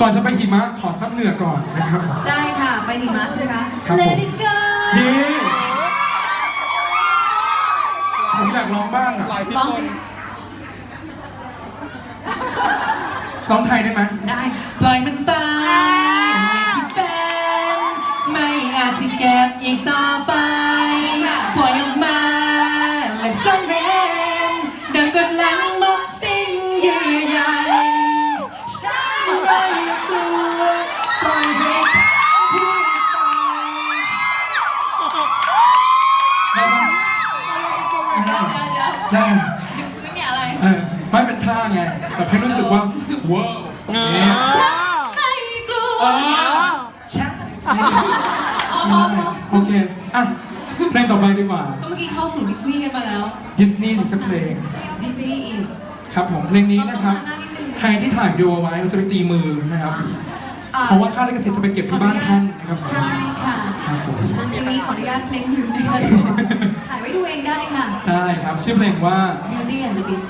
ก่อนจะไปหิมะขอซับเหงื่อก่อนนะครับได้ค่ะ ไปหิมะใช่ไหมคะ ครับผม Let it go ดีผมอยากร้องบ้างอะร้องสิ ร้องไทยได้ไหมได้ปล่อยมันไปที่เป็น ไม่อาจจะเก็บอีกต่อไป เป็นท่าไงแบบให้รู้สึกว่าว้าวเนี่ยฉันไม่กลัวอ๋อฉันอ๋ออ๋ออ๋อโอเคอะเพลงต่อไปดีกว่า ก็เมื่อกี้เข้าสู่ดิสนีย์กันมาแล้ว ดิสนีย์อีกสักเพลง ดิสนีย์อีก ครับผมเพลงนี้นะครับ ใครที่ถ่ายวิดีโอไว้เราจะไปตีมือนะครับอ่เพราะว่าค่าลิขสิทธิ์จะไปเก็บที่บ้านท่านนะครับผมใช่ค่ะครับผมเพลงนี้ขออนุญาตเพลงอยู่นะคะถ่ายไว้ดูเองได้ค่ะ ได้ครับชื่อเพลงว่า Beauty and the Beast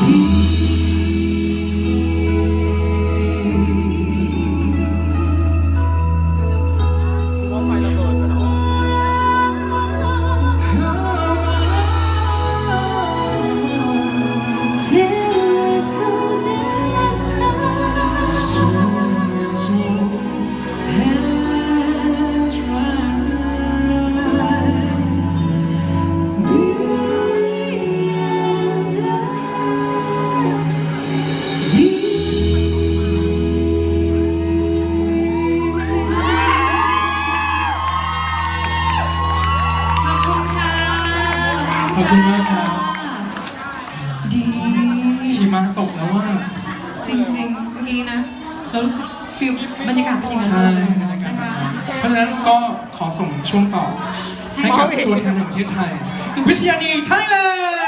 You. อบคุณมากครับดีหิมะตกแล้วว่า จริงๆ เมื่อกี้นะ เรารู้สึกฟีลบรรยากาศเป็นอย่างนั้นใช่เลยบรรยากาศนะแบบคะ นั้นเพราะฉะนั้นก็ขอส่งช่วงต่อ ให้กับตัวแทนแห่งประเทศไทย วิชยานีไทยแลนด์